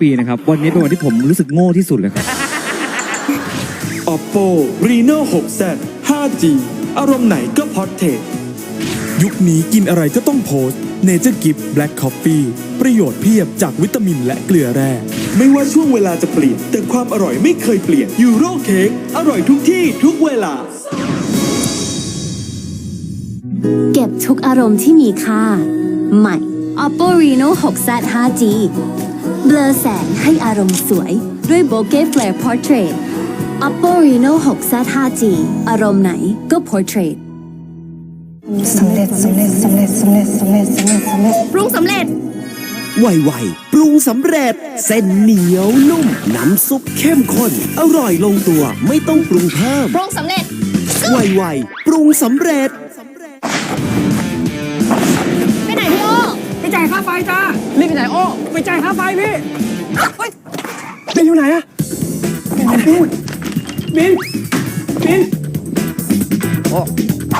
ปีนะครับ วันนี้เป็นวันที่ผมรู้สึกโง่ที่สุดเลยครับ Oppo Reno 6Z 5G อารมณ์ไหนก็พอดเทสยุคนี้กินอะไรก็ต้องโพสเนเจอร์กิฟต์แบล็กคอฟฟี่ประโยชน์เพียบจากวิตามินและเกลือแร่ ไม่ว่าช่วงเวลาจะเปลี่ยน แต่ความอร่อยไม่เคยเปลี่ยนยูโรเค้กอร่อยทุกที่ทุกเวลา เก็บทุกอารมณ์ที่มีค่า ใหม่ Oppo Reno 6Z 5G เบลอแสงให้อารมณ์สวย ด้วย Bokeh Flare Portrait Oppo Reno 6Z 5G อารมณ์ไหนก็ Portrait สำเร็จสำเร็จสำเร็จสำเร็จสำเร็จสำเร็จสำเร็จปรุงสำเร็จ ไวๆปรุงสำเร็จ เส้นเหนียวนุ่ม น้ำซุปเข้มข้น อร่อยลงตัวไม่ต้องปรุงเพิ่มปรุงสำเร็จ ไวๆปรุงสำเร็จ จ่ายค่าไฟจ้ารีบไปไหนโอ้ไปจ่ายค่าไฟพี่เฮ้ยบินอยู่ไหนอะบินบินบินโอ้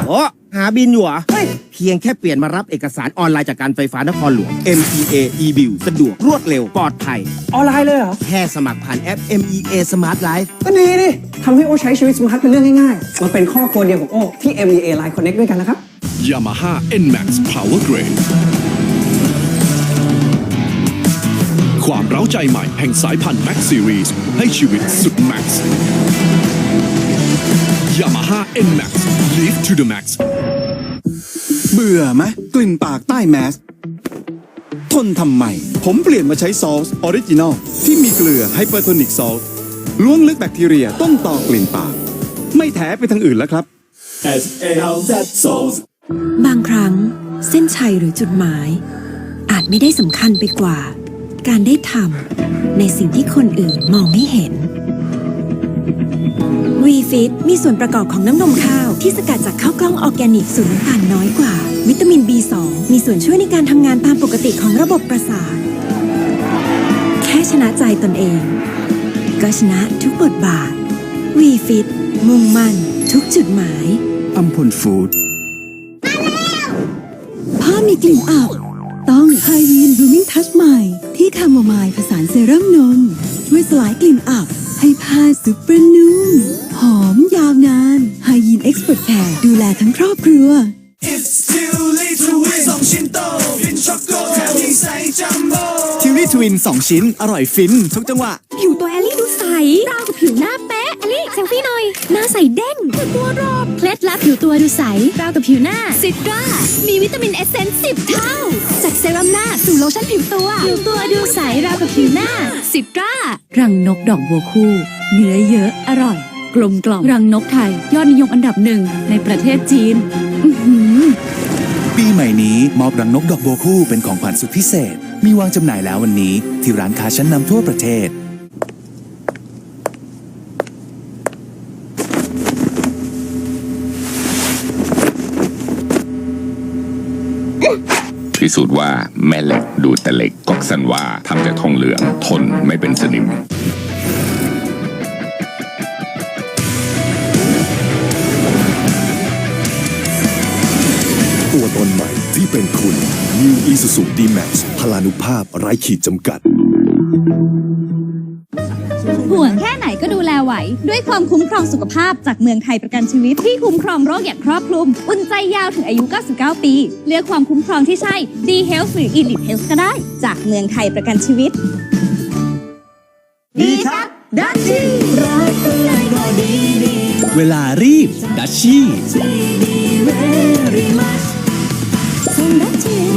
โอ้หาบินอยู่เหรอเฮ้ยเพียงแค่เปลี่ยนมารับเอกสารออนไลน์จากการไฟฟ้านครหลวง MEA e-bill สะดวกรวดเร็วปลอดภัย ออนไลน์เลยเหรอ แค่สมัครผ่านแอป MEA Smart Life ก็ดีดิทำให้โอ้ใช้ชีวิตสมาร์ทเป็นเรื่องง่ายๆ มันเป็นข้อควรเดียวของโอ้ที่ MEA Line Connect ด้วยกันนะครับ Yamaha NMAX Power Grade ความเร้าใจใหม่แห่งสายพันธุ์ Max Series ให้ชีวิตสุด Max Yamaha NMAX Live to the Max เบื่อไหมกลิ่นปากใต้แมสทนทำไม ผมเปลี่ยนมาใช้ซอสออริจินอลที่มีเกลือไฮเปอร์โทนิกซอสล้วงลึกแบคทีเรียต้นต่อกลิ่นปาก ไม่แถไปทางอื่นแล้วครับ S A L Z Souls บางครั้งเส้นชัยหรือจุดหมาย อาจไม่ได้สำคัญไปกว่า การได้ทำในสิ่งที่คนอื่นมองไม่เห็นวีฟิตมีส่วนประกอบของน้ำนมข้าว ที่สกัดจากข้าวกล้องออร์แกนิกสูตรน้ำตาลน้อยกว่า วิตามิน B2 มีส่วนช่วยในการทำงานตามปกติของระบบประสาท แค่ชนะใจตนเอง ก็ชนะทุกบทบาทวีฟิตมุ่งมั่น ทุกจุดหมายอัมพลฟู้ดผ้ามีกลิ่นอับ ต้องไฮรีนบลูมิ่งทัชใหม่ ที่คาโมไมล์ผสานเซรั่มนม ช่วยสลายกลิ่นอับ ให้ผ้าซุปเปอร์นุ่ม หอมยาวนานไฮยีนเอ็กซ์เพรสแคร์ดูแลทั้งครอบครัวทิวรี่ทวิน 2 ชิ้น อร่อยฟิน ทุกจังหวะ ผิวตัวแอลลี่ดูใส ราวกับผิวหน้าเป๊ะแอลลี่เซลฟี่หน่อย หน้าใสเด้งเหมือนตัวรอบเคล็ดลับผิวตัวดูใส ราวกับผิวหน้าซิตรามีวิตามินเอสเซนส์สิบเท่า จากเซรั่มหน้าสู่โลชั่นผิวตัว ผิวตัวดูใส ราวกับผิวหน้าซิตรารังนกดอกบัวคู่ เนื้อเยอะอร่อย กลมกล่อมรังนกไทย ยอดนิยมอันดับหนึ่งในประเทศจีนอื้อหือ ปีใหม่นี้มอบรังนกดอกบัวคู่เป็นของขวัญสุดพิเศษ มีวางจำหน่ายแล้ววันนี้ที่ร้านค้าชั้นนำทั่วประเทศ พิสูจน์ว่าแม่เหล็กดูดแต่เหล็กก๊อกซันว่าทำจากทองเหลืองทนไม่เป็นสนิมตัวตนใหม่ที่เป็นคุณ New Isuzu D-Max พลานุภาพไร้ขีดจำกัด ห่วงแค่ไหนก็ดูแลไหว ด้วยความคุ้มครองสุขภาพจากเมืองไทยประกันชีวิตที่คุ้มครองโรคอย่างครอบคลุม อุ่นใจยาวถึงอายุ 99 ปี เลือกความคุ้มครองที่ใช่ D Health หรือ Elite Health ก็ได้ จากเมืองไทยประกันชีวิต ดีครับดัชชี่เวลารีบดัชชี่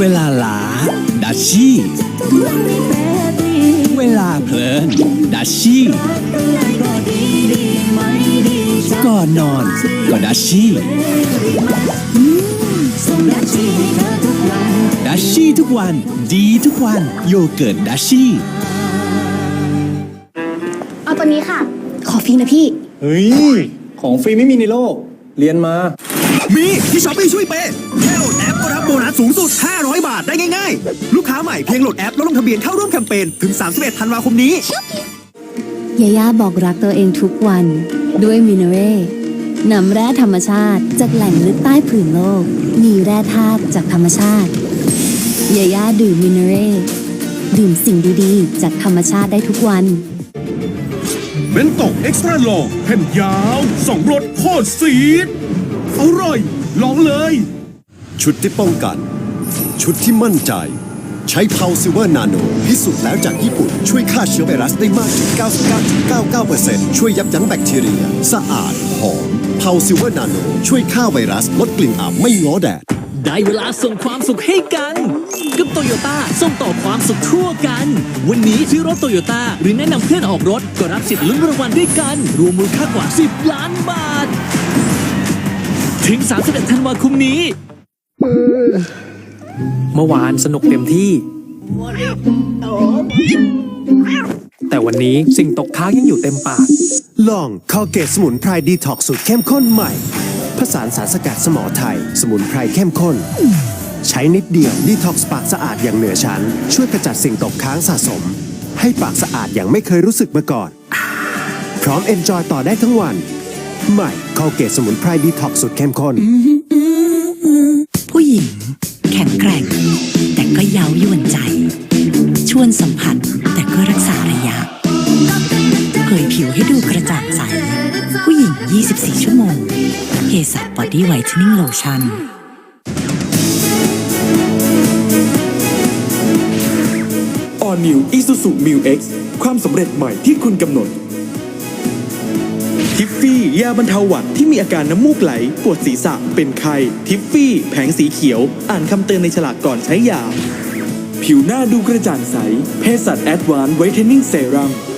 เวลาลาดัชชี่ ลาเพลินดัชชี่ก่อนนอนก็ดัชชี่ดัชชี่ทุกวันดีทุกวันโยเกิร์ตดัชชี่เอาตัวนี้ค่ะ ขอฟรีนะพี่ เฮ้ย ของฟรีไม่มีในโลก เรียนมา มีที่ช้อปปี้ช่วยเปย์ บโบนัสสูงสุด 500 บาทได้ง่ายๆ ลูกค้าใหม่เพียงโหลดแอป แล้วลงทะเบียนเข้าร่วมแคมเปญถึง 31 ธันวาคมนี้ ยาย่าบอกรักตัวเองทุกวันด้วยมินเร่นำแร่ธรรมชาติ จากแหล่งลึกใต้ผืนโลก มีแร่ธาตุจากธรรมชาติยาย่าดื่มมินเร่ดื่มสิ่งดีๆ จากธรรมชาติได้ทุกวันเบนโตกเอ็กซ์ตร้าลองแผ่นยาวสองรสโคตรซีดอร่อยลองเลย ชุดที่ป้องกัน ชุดที่มั่นใจ ใช้เพาซิเวอร์นาโนพิสูจน์แล้วจากญี่ปุ่น ช่วยฆ่าเชื้อไวรัสได้มากถึง 99.99%ช่วยยับยั้งแบคทีเรีย สะอาด หอมเพาซิเวอร์นาโนช่วยฆ่าไวรัส ลดกลิ่นอับไม่ง้อแดดได้เวลาส่งความสุขให้กัน กับโตโยต้าส่งต่อความสุขทั่วกัน วันนี้ซื้อรถโตโยต้าหรือแนะนำเพื่อนออกรถ ก็รับสิทธิ์ลุ้นรางวัลด้วยกัน รวมมูลค่ากว่า 10 ล้านบาท ถึง 31 ธันวาคมนี้ เมื่อวานสนุกเต็มที่ แต่วันนี้สิ่งตกค้างยังอยู่เต็มปาก ลองคอเกตสมุนไพรดีท็อกสูตรเข้มข้นใหม่ ผสานสารสกัดสมอไทย สมุนไพรเข้มข้น ใช้นิดเดียวดีท็อกซ์ปากสะอาดอย่างเหนือชั้น ช่วยกระจัดสิ่งตกค้างสะสม ให้ปากสะอาดอย่างไม่เคยรู้สึกมาก่อน พร้อมเอนจอยต่อได้ทั้งวัน ใหม่คอเกตสมุนไพรดีท็อกสูตรเข้มข้น ผู้หญิง แข็งแกร่ง แต่ก็เย้ายวนใจ ชวนสัมผัสแต่ก็รักษาระยะเผยผิวให้ดูกระจ่างใส ผู้หญิง 24 ชั่วโมงเฮสับบอดี้ไวท์เทนนิ่งโลชั่น All New Isuzu Mu X ความสำเร็จใหม่ที่คุณกำหนด ทิฟฟี่ยาบรรเทาหวัดที่มีอาการน้ำมูกไหล ปวดศีรษะเป็นไข้ทิฟฟี่ แผงสีเขียว อ่านคำเตือนในฉลากก่อนใช้ยา ผิวหน้าดูกระจ่างใส เพศสัตแอดวานซ์ไวท์เทนนิ่งเซรั่ม